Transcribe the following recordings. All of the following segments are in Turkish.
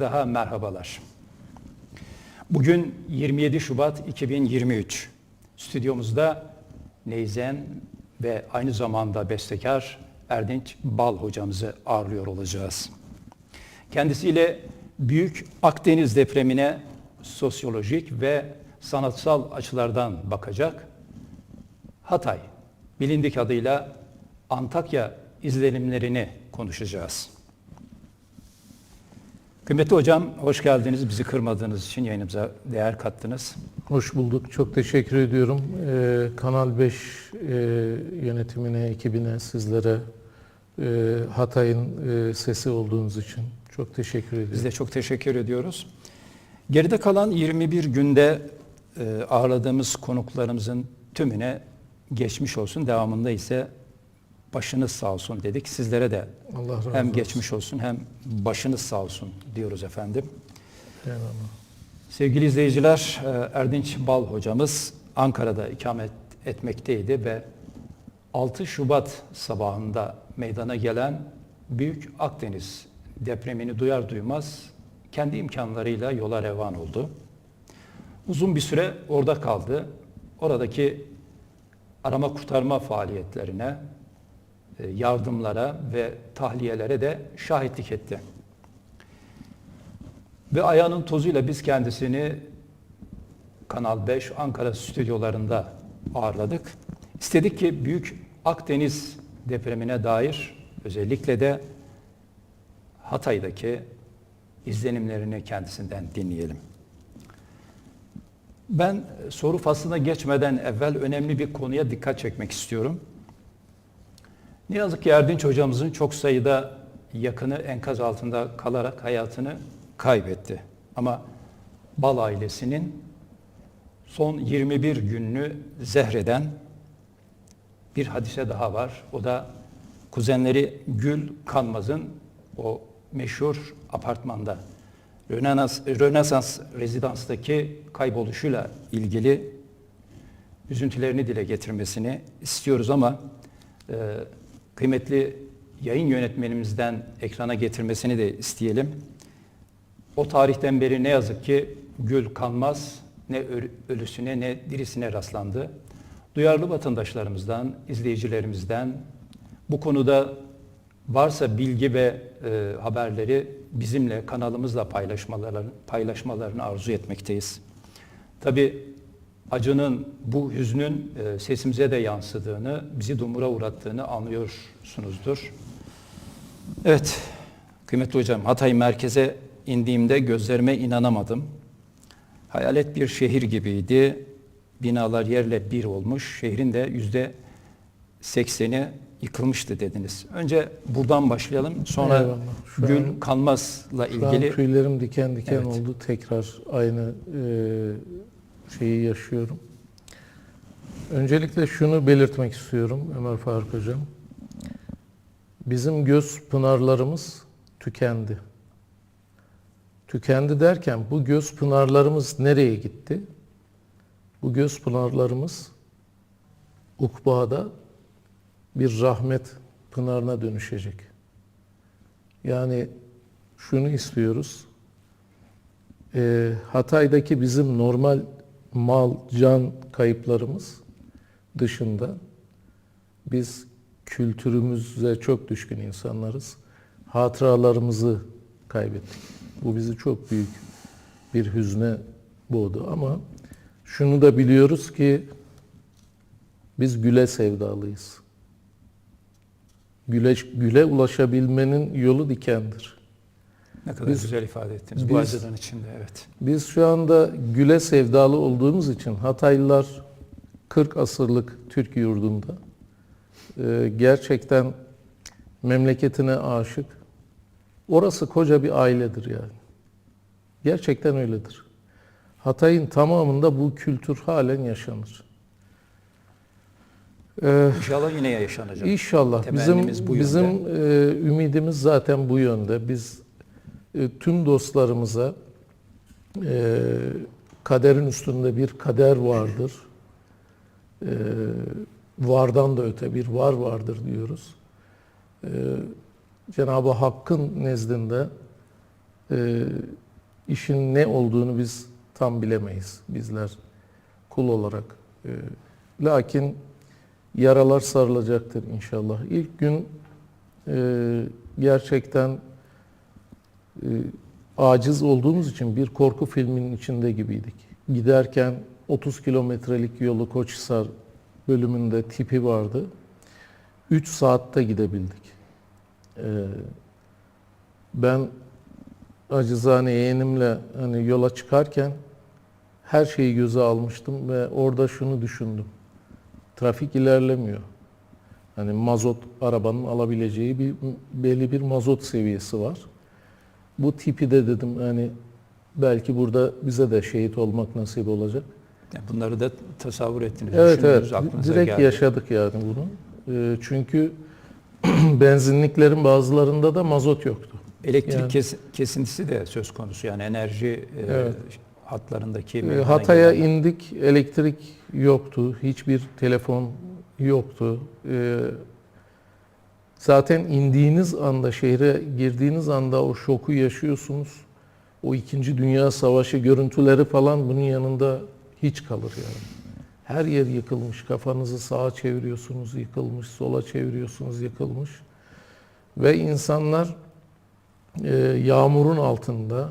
daha merhabalar. Bugün 27 Şubat 2023. Stüdyomuzda Neyzen ve aynı zamanda bestekar Erdinç Bal hocamızı ağırlıyor olacağız. Kendisiyle Büyük Akdeniz depremine sosyolojik ve sanatsal açılardan bakacak. Hatay, bilindik adıyla Antakya izlenimlerini konuşacağız. Kıymetli hocam, hoş geldiniz. Bizi kırmadığınız için yayınımıza değer kattınız. Hoş bulduk. Çok teşekkür ediyorum. Ee, Kanal 5 e, yönetimine, ekibine, sizlere e, Hatay'ın e, sesi olduğunuz için çok teşekkür ediyorum. Biz de çok teşekkür ediyoruz. Geride kalan 21 günde e, ağırladığımız konuklarımızın tümüne geçmiş olsun. Devamında ise başınız sağ olsun dedik. Sizlere de Allah razı hem olsun. geçmiş olsun hem başınız sağ olsun diyoruz efendim. Eyvallah. Sevgili izleyiciler, e, Erdinç Bal hocamız Ankara'da ikamet etmekteydi ve 6 Şubat sabahında meydana gelen Büyük Akdeniz depremini duyar duymaz kendi imkanlarıyla yola revan oldu. Uzun bir süre orada kaldı. Oradaki arama kurtarma faaliyetlerine, yardımlara ve tahliyelere de şahitlik etti. Ve ayağının tozuyla biz kendisini Kanal 5 Ankara stüdyolarında ağırladık. İstedik ki Büyük Akdeniz depremine dair özellikle de Hatay'daki izlenimlerini kendisinden dinleyelim. Ben soru faslına geçmeden evvel önemli bir konuya dikkat çekmek istiyorum. Ne yazık ki Erdinç hocamızın çok sayıda yakını enkaz altında kalarak hayatını kaybetti. Ama Bal ailesinin son 21 gününü zehreden bir hadise daha var. O da kuzenleri Gül Kanmaz'ın o meşhur apartmanda Rönesans, Rönesans rezidanstaki kayboluşuyla ilgili üzüntülerini dile getirmesini istiyoruz ama e, kıymetli yayın yönetmenimizden ekrana getirmesini de isteyelim. O tarihten beri ne yazık ki gül kanmaz, ne ölüsüne ne dirisine rastlandı. Duyarlı vatandaşlarımızdan, izleyicilerimizden bu konuda varsa bilgi ve e, haberleri bizimle, kanalımızla paylaşmalarını, paylaşmalarını arzu etmekteyiz. Tabi acının, bu hüznün e, sesimize de yansıdığını, bizi dumura uğrattığını anlıyorsunuzdur. Evet, kıymetli hocam, Hatay merkeze indiğimde gözlerime inanamadım. Hayalet bir şehir gibiydi. Binalar yerle bir olmuş. Şehrin de yüzde sekseni yıkılmıştı dediniz. Önce buradan başlayalım. Sonra Eyvallah. Şu Gül an- Kanmaz'la Şu ilgili an tüylerim diken diken Evet. oldu. Tekrar aynı e, şeyi yaşıyorum. Öncelikle şunu belirtmek istiyorum Ömer Faruk Hocam. Bizim göz pınarlarımız tükendi. Tükendi derken bu göz pınarlarımız nereye gitti? Bu göz pınarlarımız ukbada bir rahmet pınarına dönüşecek. Yani şunu istiyoruz. Ee, Hatay'daki bizim normal mal, can kayıplarımız dışında biz kültürümüze çok düşkün insanlarız. Hatıralarımızı kaybettik. Bu bizi çok büyük bir hüzne boğdu ama şunu da biliyoruz ki biz güle sevdalıyız. Güle, güle ulaşabilmenin yolu dikendir. Ne kadar biz- güzel ifade ettiniz bu biz- acıdan içinde. Evet. Biz şu anda güle sevdalı olduğumuz için Hataylılar 40 asırlık Türk yurdunda e, gerçekten memleketine aşık. Orası koca bir ailedir yani. Gerçekten öyledir. Hatay'ın tamamında bu kültür halen yaşanır. Ee, İnşallah yine yaşanacak. İnşallah Temennimiz bizim bu yönde. bizim e, ümidimiz zaten bu yönde. Biz e, tüm dostlarımıza e, kaderin üstünde bir kader vardır. E, vardan da öte bir var vardır diyoruz. E, Cenab-ı Hakk'ın nezdinde e, işin ne olduğunu biz tam bilemeyiz bizler kul olarak. E, lakin yaralar sarılacaktır inşallah. İlk gün e, gerçekten e, aciz olduğumuz için bir korku filminin içinde gibiydik. Giderken 30 kilometrelik yolu Koçhisar bölümünde tipi vardı. 3 saatte gidebildik. Ee, ben acizane yeğenimle hani yola çıkarken her şeyi göze almıştım ve orada şunu düşündüm. Trafik ilerlemiyor. Hani mazot arabanın alabileceği bir belli bir mazot seviyesi var. Bu tipi de dedim hani belki burada bize de şehit olmak nasip olacak. Yani bunları da tasavvur ettiniz. Evet evet direkt geldi. yaşadık yani bunu. Ee, çünkü benzinliklerin bazılarında da mazot yoktu. Elektrik Yani- kes- kesintisi de söz konusu. Yani enerji e, Evet. hatlarındaki Ee, Hatay'a gelen- indik, elektrik yoktu, hiçbir telefon yoktu. Ee, zaten indiğiniz anda, şehre girdiğiniz anda o şoku yaşıyorsunuz. O İkinci Dünya Savaşı görüntüleri falan bunun yanında hiç kalır yani. Her yer yıkılmış, kafanızı sağa çeviriyorsunuz, yıkılmış, sola çeviriyorsunuz, yıkılmış. Ve insanlar e, yağmurun altında,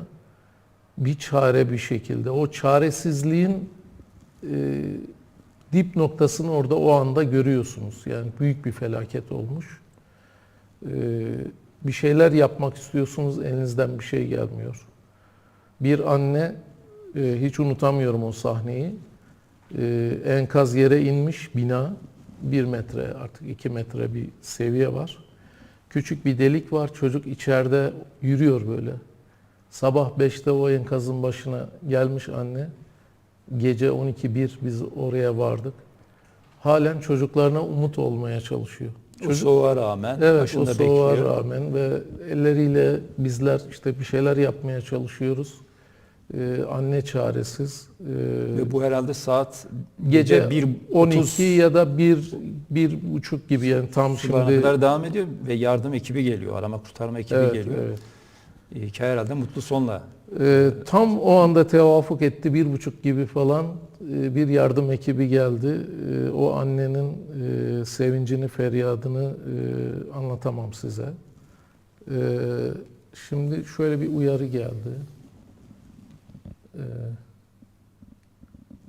bir çare bir şekilde o çaresizliğin e, dip noktasını orada o anda görüyorsunuz. Yani büyük bir felaket olmuş. E, bir şeyler yapmak istiyorsunuz elinizden bir şey gelmiyor. Bir anne e, hiç unutamıyorum o sahneyi. E, enkaz yere inmiş bina bir metre artık iki metre bir seviye var. Küçük bir delik var çocuk içeride yürüyor böyle. Sabah 5'te o enkazın başına gelmiş anne. Gece 12.1 biz oraya vardık. Halen çocuklarına umut olmaya çalışıyor. O soğuğa rağmen Evet o soğuğa bekliyor. rağmen ve elleriyle bizler işte bir şeyler yapmaya çalışıyoruz. Ee, anne çaresiz. Ee, Ve bu herhalde saat gece bir 12 ya da 1 bir buçuk gibi yani tam Şimdi kadar devam ediyor ve yardım ekibi geliyor, arama kurtarma ekibi evet, geliyor. evet. E, Hikaye herhalde mutlu sonla. Ee, tam o anda tevafuk etti bir buçuk gibi falan e, bir yardım ekibi geldi. E, o annenin e, sevincini, feryadını e, anlatamam size. E, şimdi şöyle bir uyarı geldi. E,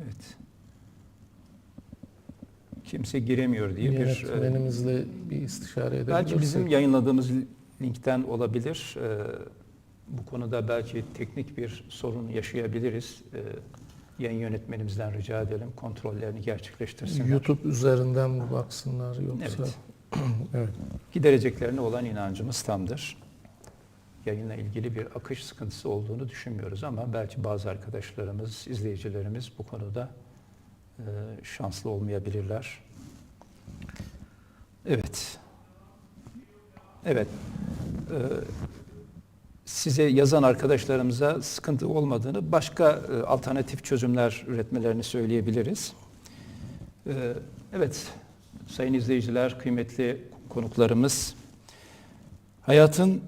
Evet. Kimse giremiyor diye bir e, yönetmenimizle bir istişare edebilirsek. belki bizim yayınladığımız linkten olabilir. E, bu konuda belki teknik bir sorun yaşayabiliriz. E, yayın yönetmenimizden rica edelim kontrollerini gerçekleştirsinler. YouTube üzerinden mi baksınlar yoksa? Evet. evet. Gidereceklerine olan inancımız tamdır. Yayınla ilgili bir akış sıkıntısı olduğunu düşünmüyoruz ama belki bazı arkadaşlarımız, izleyicilerimiz bu konuda e, şanslı olmayabilirler. Evet. Evet. E, size yazan arkadaşlarımıza sıkıntı olmadığını, başka e, alternatif çözümler üretmelerini söyleyebiliriz. E, evet, sayın izleyiciler, kıymetli konuklarımız, hayatın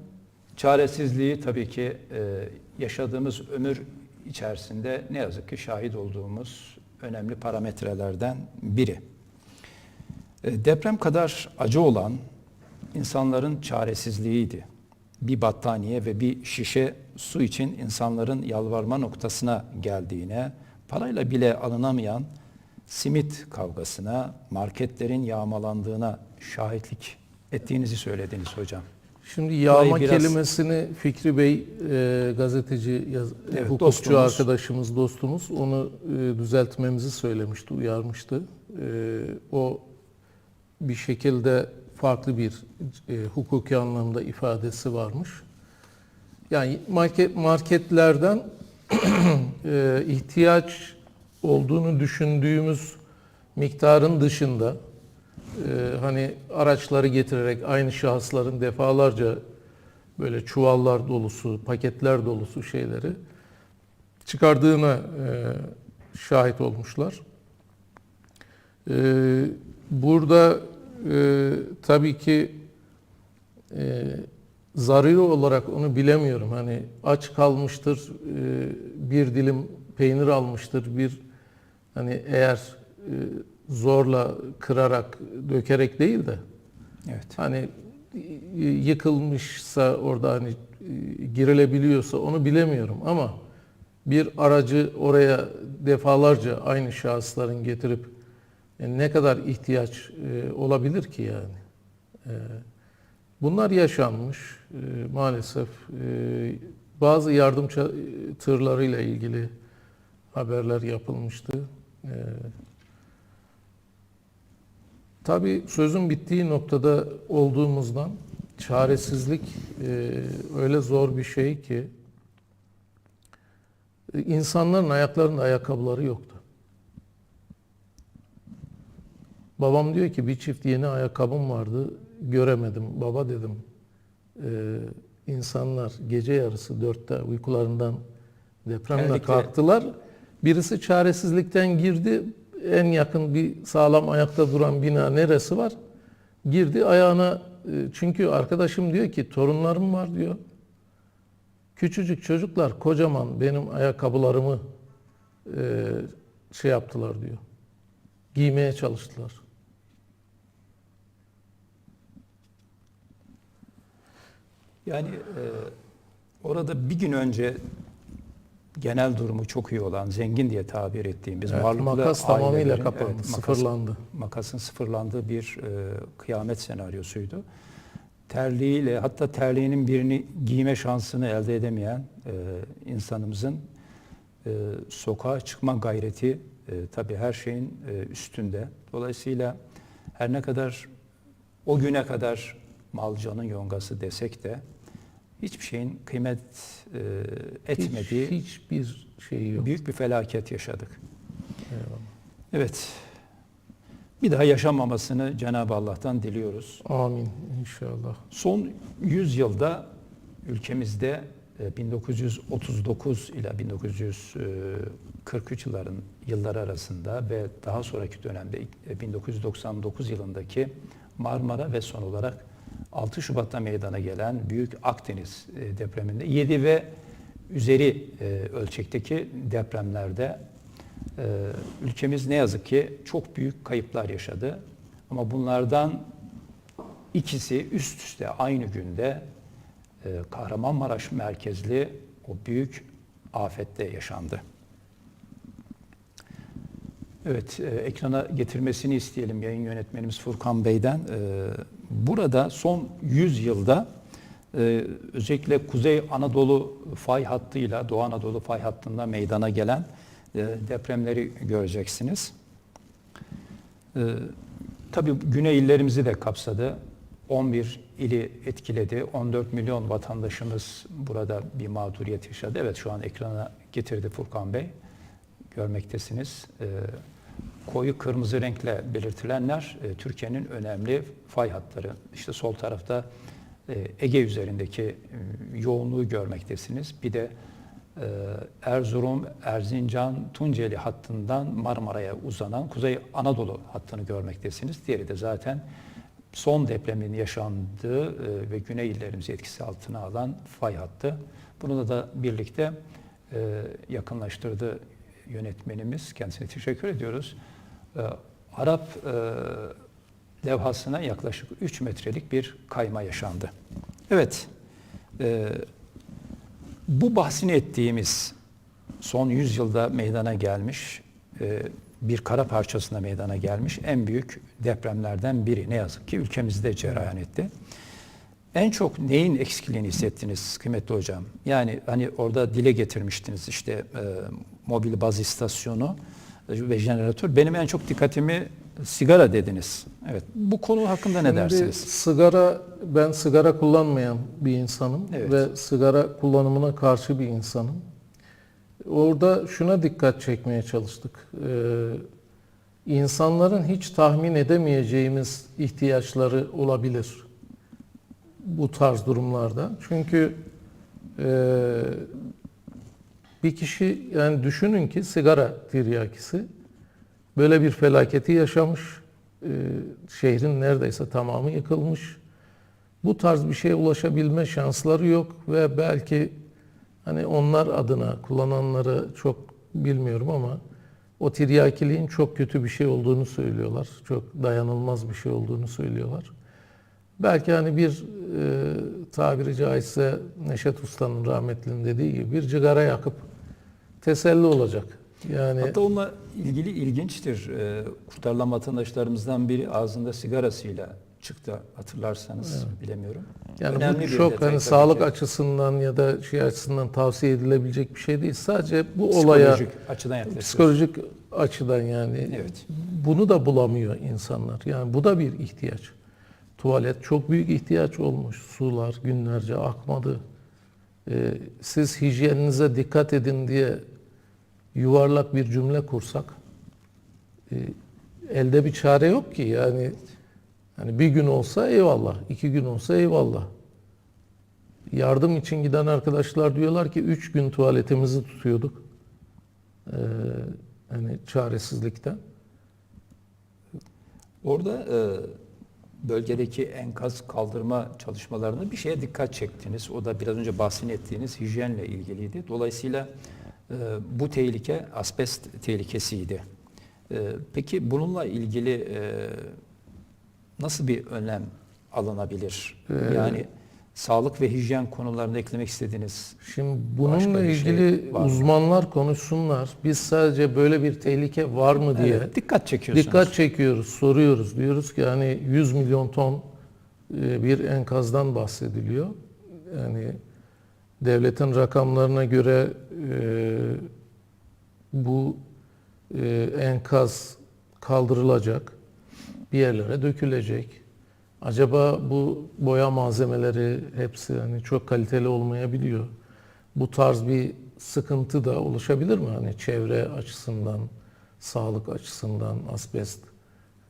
çaresizliği tabii ki e, yaşadığımız ömür içerisinde ne yazık ki şahit olduğumuz önemli parametrelerden biri. Deprem kadar acı olan insanların çaresizliğiydi. Bir battaniye ve bir şişe su için insanların yalvarma noktasına geldiğine, parayla bile alınamayan simit kavgasına, marketlerin yağmalandığına şahitlik ettiğinizi söylediniz hocam. Şimdi yağma biraz- kelimesini Fikri Bey e, gazeteci, yaz, Evet, hukukçu dostumuz. arkadaşımız, dostumuz onu e, düzeltmemizi söylemişti, uyarmıştı. E, o bir şekilde farklı bir e, hukuki anlamda ifadesi varmış. Yani market marketlerden e, ihtiyaç olduğunu düşündüğümüz miktarın dışında e, hani araçları getirerek aynı şahısların defalarca böyle çuvallar dolusu, paketler dolusu şeyleri çıkardığına e, şahit olmuşlar. E, burada e, tabii ki e, zaruri olarak onu bilemiyorum. Hani aç kalmıştır, e, bir dilim peynir almıştır, bir hani eğer e, zorla kırarak, dökerek değil de Evet. hani yıkılmışsa orada hani e, girilebiliyorsa onu bilemiyorum ama bir aracı oraya defalarca aynı şahısların getirip ne kadar ihtiyaç e, olabilir ki yani? E, Bunlar yaşanmış e, maalesef. Bazı yardım tırlarıyla ilgili haberler yapılmıştı. E, Tabii sözün bittiği noktada olduğumuzdan çaresizlik öyle zor bir şey ki insanların ayaklarında ayakkabıları yoktu. Babam diyor ki bir çift yeni ayakkabım vardı göremedim. Baba dedim e, insanlar gece yarısı dörtte uykularından depremde Terlikle. kalktılar. Birisi çaresizlikten girdi. En yakın bir sağlam ayakta duran bina neresi var? Girdi ayağına e, çünkü arkadaşım diyor ki torunlarım var diyor. Küçücük çocuklar kocaman benim ayakkabılarımı e, şey yaptılar diyor. Giymeye çalıştılar. Yani e, orada bir gün önce genel durumu çok iyi olan, zengin diye tabir ettiğimiz Evet, varlıklı makas tamamıyla kapandı, makas- sıfırlandı. makasın sıfırlandığı bir e, kıyamet senaryosuydu. Terliğiyle hatta terliğinin birini giyme şansını elde edemeyen e, insanımızın e, sokağa çıkma gayreti e, tabii her şeyin e, üstünde. Dolayısıyla her ne kadar o güne kadar malcanın yongası desek de hiçbir şeyin kıymet e, etmediği Hiç, hiçbir şey yok. büyük bir felaket yaşadık. Eyvallah. Evet. Bir daha yaşanmamasını Cenab-ı Allah'tan diliyoruz. Amin inşallah. Son 100 yılda ülkemizde e, 1939 ile 1943 yılların yıllar arasında ve daha sonraki dönemde e, 1999 yılındaki Marmara ve son olarak 6 Şubat'ta meydana gelen Büyük Akdeniz e, depreminde 7 ve üzeri e, ölçekteki depremlerde e, ülkemiz ne yazık ki çok büyük kayıplar yaşadı. Ama bunlardan İkisi üst üste aynı günde Kahramanmaraş merkezli o büyük afette yaşandı. Evet, ekrana getirmesini isteyelim yayın yönetmenimiz Furkan Bey'den. Burada son 100 yılda e, özellikle Kuzey Anadolu fay hattıyla Doğu Anadolu fay hattında meydana gelen e, depremleri göreceksiniz. E, tabii güney illerimizi de kapsadı. 11 ili etkiledi. 14 milyon vatandaşımız burada bir mağduriyet yaşadı. Evet şu an ekrana getirdi Furkan Bey. Görmektesiniz. Ee, koyu kırmızı renkle belirtilenler e, Türkiye'nin önemli fay hatları. İşte sol tarafta e, Ege üzerindeki e, yoğunluğu görmektesiniz. Bir de e, Erzurum, Erzincan, Tunceli hattından Marmara'ya uzanan Kuzey Anadolu hattını görmektesiniz. Diğeri de zaten son depremin yaşandığı e, ve güney illerimizi etkisi altına alan fay hattı. Bunu da birlikte e, yakınlaştırdı yönetmenimiz. Kendisine teşekkür ediyoruz. E, Arap e, levhasına yaklaşık 3 metrelik bir kayma yaşandı. Evet, e, bu bahsini ettiğimiz son 100 yılda meydana gelmiş e, bir kara parçasında meydana gelmiş en büyük depremlerden biri ne yazık ki ülkemizde cereyan etti. En çok neyin eksikliğini hissettiniz kıymetli hocam? Yani hani orada dile getirmiştiniz işte e, mobil baz istasyonu ve jeneratör. Benim en çok dikkatimi sigara dediniz. Evet. Bu konu hakkında ne Şimdi dersiniz? Sigara, ben sigara kullanmayan bir insanım Evet. ve sigara kullanımına karşı bir insanım. Orada şuna dikkat çekmeye çalıştık. Ee, insanların hiç tahmin edemeyeceğimiz ihtiyaçları olabilir bu tarz durumlarda. Çünkü e, bir kişi yani düşünün ki sigara tiryakisi böyle bir felaketi yaşamış. Ee, şehrin neredeyse tamamı yıkılmış. Bu tarz bir şeye ulaşabilme şansları yok ve belki hani onlar adına kullananları çok bilmiyorum ama o tiryakiliğin çok kötü bir şey olduğunu söylüyorlar. Çok dayanılmaz bir şey olduğunu söylüyorlar. Belki hani bir e, tabiri caizse Neşet Usta'nın rahmetlinin dediği gibi bir cigara yakıp teselli olacak. Yani Hatta onunla ilgili ilginçtir. Ee, kurtarılan vatandaşlarımızdan biri ağzında sigarasıyla çıktı hatırlarsanız bilemiyorum. Yani Önemli bu çok hani sağlık ki. açısından ya da şey açısından tavsiye edilebilecek bir şey değil. Sadece bu olaya Psikolojik açıdan yaklaşıyoruz. psikolojik açıdan yani Evet. bunu da bulamıyor insanlar. Yani bu da bir ihtiyaç. Tuvalet çok büyük ihtiyaç olmuş. Sular günlerce akmadı. Ee, siz hijyeninize dikkat edin diye yuvarlak bir cümle kursak e, elde bir çare yok ki yani hani bir gün olsa eyvallah, iki gün olsa eyvallah. Yardım için giden arkadaşlar diyorlar ki üç gün tuvaletimizi tutuyorduk. Ee, hani çaresizlikten. Orada e, bölgedeki enkaz kaldırma çalışmalarında bir şeye dikkat çektiniz. O da biraz önce bahsini ettiğiniz hijyenle ilgiliydi. Dolayısıyla e, bu tehlike asbest tehlikesiydi. E, peki bununla ilgili e, nasıl bir önlem alınabilir? Ee, yani sağlık ve hijyen konularında eklemek istediğiniz Şimdi bununla şey ilgili mı? uzmanlar konuşsunlar. Biz sadece böyle bir tehlike var mı diye Evet, dikkat çekiyorsunuz. dikkat çekiyoruz, soruyoruz. Diyoruz ki hani 100 milyon ton e, bir enkazdan bahsediliyor. Yani devletin rakamlarına göre e, bu e, enkaz kaldırılacak, bir yerlere dökülecek. Acaba bu boya malzemeleri hepsi hani çok kaliteli olmayabiliyor. Bu tarz bir sıkıntı da oluşabilir mi? Hani çevre açısından, sağlık açısından asbest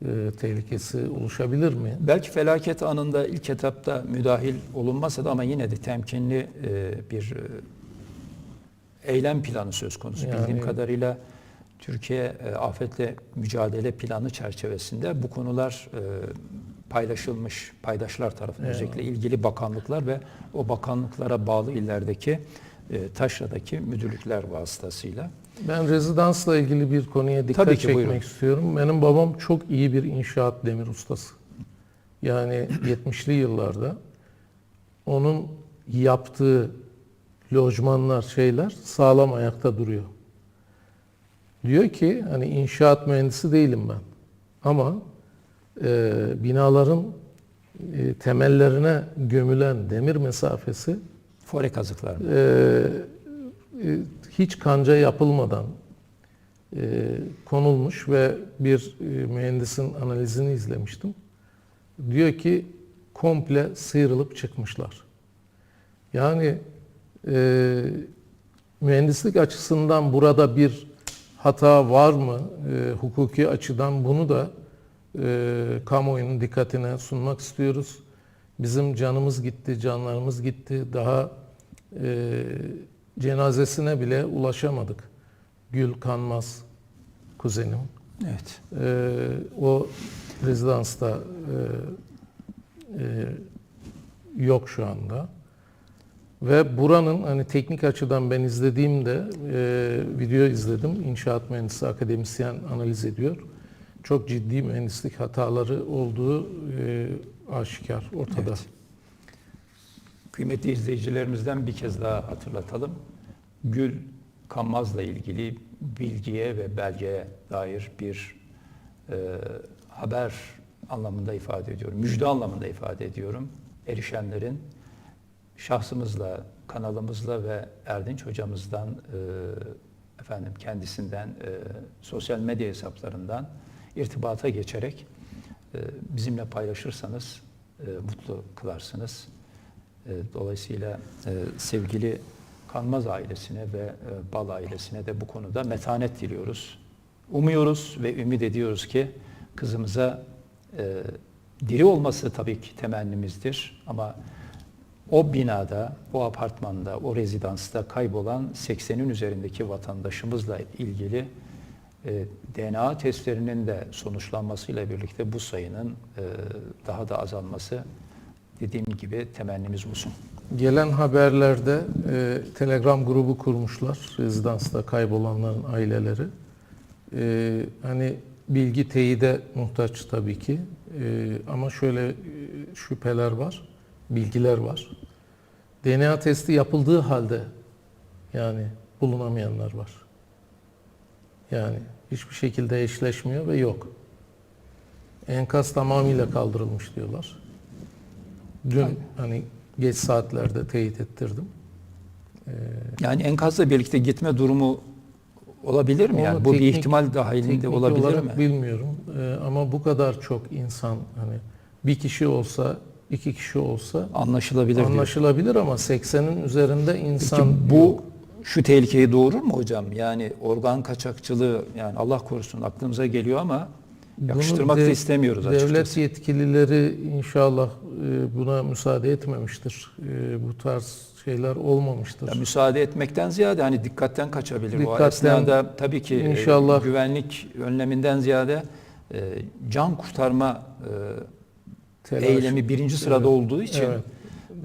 e, tehlikesi oluşabilir mi? Belki felaket anında ilk etapta müdahil olunmasa da ama yine de temkinli e, bir e, eylem planı söz konusu. Yani- Bildiğim kadarıyla Türkiye e, afetle mücadele planı çerçevesinde bu konular e, paylaşılmış paydaşlar tarafından Evet. özellikle ilgili bakanlıklar ve o bakanlıklara bağlı illerdeki e, taşradaki müdürlükler vasıtasıyla. Ben rezidansla ilgili bir konuya dikkat Tabii ki, çekmek buyurun. istiyorum. Benim babam çok iyi bir inşaat demir ustası. Yani 70'li yıllarda onun yaptığı lojmanlar, şeyler sağlam ayakta duruyor. Diyor ki hani inşaat mühendisi değilim ben. Ama e, binaların e, temellerine gömülen demir mesafesi Fore kazıklar. e, e, hiç kanca yapılmadan e, konulmuş ve bir e, mühendisin analizini izlemiştim. Diyor ki komple sıyrılıp çıkmışlar. Yani e, mühendislik açısından burada bir hata var mı? E, hukuki açıdan bunu da e, kamuoyunun dikkatine sunmak istiyoruz. Bizim canımız gitti, canlarımız gitti. Daha e, cenazesine bile ulaşamadık. Gül Kanmaz kuzenim. Evet. E, o rezidansta e, e, yok şu anda. Ve buranın hani teknik açıdan ben izlediğimde e, video izledim. İnşaat mühendisi akademisyen analiz ediyor. Çok ciddi mühendislik hataları olduğu e, aşikar ortada. Evet. Kıymetli izleyicilerimizden bir kez daha hatırlatalım. Gül Kanmaz'la ilgili bilgiye ve belgeye dair bir e, haber anlamında ifade ediyorum. Müjde anlamında ifade ediyorum. Erişenlerin şahsımızla, kanalımızla ve Erdinç hocamızdan e, efendim kendisinden e, sosyal medya hesaplarından irtibata geçerek e, bizimle paylaşırsanız e, mutlu kılarsınız. E, Dolayısıyla sevgili Kanmaz ailesine ve Bal ailesine de bu konuda metanet diliyoruz. Umuyoruz ve ümit ediyoruz ki kızımıza diri olması tabii ki temennimizdir ama o binada, o apartmanda, o rezidansta kaybolan 80'in üzerindeki vatandaşımızla ilgili e, DNA testlerinin de sonuçlanmasıyla birlikte bu sayının e, daha da azalması dediğim gibi temennimiz olsun. Gelen haberlerde e, Telegram grubu kurmuşlar. Rezidansta kaybolanların aileleri. E, hani bilgi teyide muhtaç tabii ki. E, ama şöyle e, şüpheler var, bilgiler var. DNA testi yapıldığı halde yani bulunamayanlar var. Yani hiçbir şekilde eşleşmiyor ve yok. Enkaz tamamıyla kaldırılmış diyorlar. Dün hani geç saatlerde teyit ettirdim. Yani enkazla birlikte gitme durumu olabilir mi? Yani bu bir teknik- ihtimal dahilinde olabilir mi? bilmiyorum Ee, ama bu kadar çok insan hani bir kişi olsa, iki kişi olsa Anlaşılabilir diyor. anlaşılabilir ama 80'in üzerinde insan Peki bu yok. Şu tehlikeyi doğurur mu hocam? Yani organ kaçakçılığı yani Allah korusun aklımıza geliyor ama Bunu yakıştırmak da dev- istemiyoruz Devlet açıkçası. yetkilileri inşallah e, buna müsaade etmemiştir. E, Bu tarz şeyler olmamıştır. Ya müsaade etmekten ziyade hani dikkatten kaçabilir. Dikkatten, esnada tabii ki e, inşallah. güvenlik önleminden ziyade can kurtarma Telaş- eylemi birinci sırada Evet, olduğu için Evet.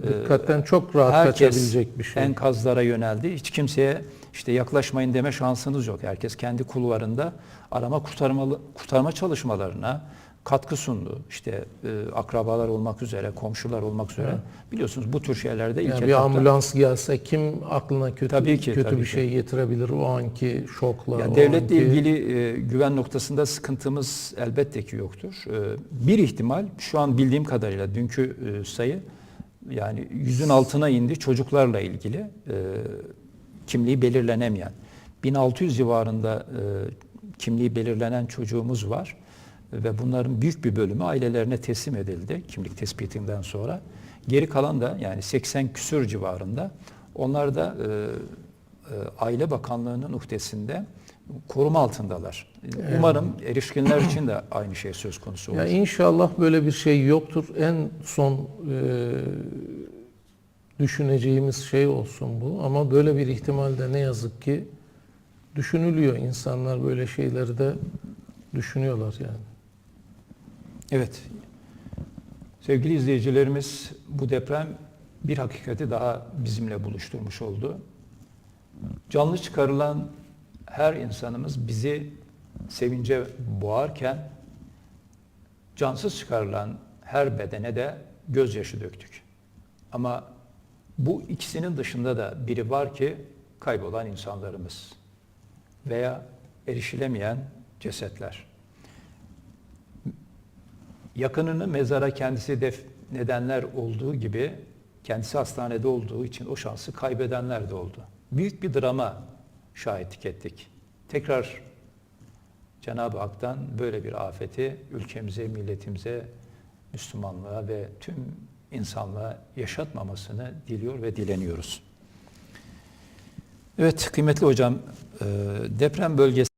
Dikkatten çok rahat herkes kaçabilecek bir şey. enkazlara yöneldi. Hiç kimseye işte yaklaşmayın deme şansınız yok. Herkes kendi kulvarında arama kurtarma, kurtarma çalışmalarına katkı sundu. İşte e, akrabalar olmak üzere, komşular olmak üzere. Biliyorsunuz bu tür şeylerde ilk Yani bir etapta- ambulans gelse kim aklına kötü Tabii ki, kötü tabii bir ki. şey getirebilir o anki şokla. Ya o devletle anki- ilgili e, güven noktasında sıkıntımız elbette ki yoktur. E, bir ihtimal şu an bildiğim kadarıyla dünkü e, sayı yani yüzün altına indi çocuklarla ilgili e, kimliği belirlenemeyen. 1600 civarında e, kimliği belirlenen çocuğumuz var ve bunların büyük bir bölümü ailelerine teslim edildi kimlik tespitinden sonra. Geri kalan da yani 80 küsür civarında onlar da e, e, Aile Bakanlığı'nın uhdesinde koruma altındalar. Umarım erişkinler için de aynı şey söz konusu olur. Ya inşallah böyle bir şey yoktur. En son e, düşüneceğimiz şey olsun bu. Ama böyle bir ihtimalde ne yazık ki düşünülüyor. İnsanlar böyle şeyleri de düşünüyorlar yani. Evet. Sevgili izleyicilerimiz bu deprem bir hakikati daha bizimle buluşturmuş oldu. Canlı çıkarılan her insanımız bizi sevince boğarken cansız çıkarılan her bedene de gözyaşı döktük. Ama bu ikisinin dışında da biri var ki kaybolan insanlarımız veya erişilemeyen cesetler. Yakınını mezara kendisi def nedenler olduğu gibi kendisi hastanede olduğu için o şansı kaybedenler de oldu. Büyük bir drama şahitlik ettik. Tekrar Cenab-ı Hak'tan böyle bir afeti ülkemize, milletimize, Müslümanlığa ve tüm insanlığa yaşatmamasını diliyor ve dileniyoruz. Evet kıymetli hocam, e, deprem bölgesi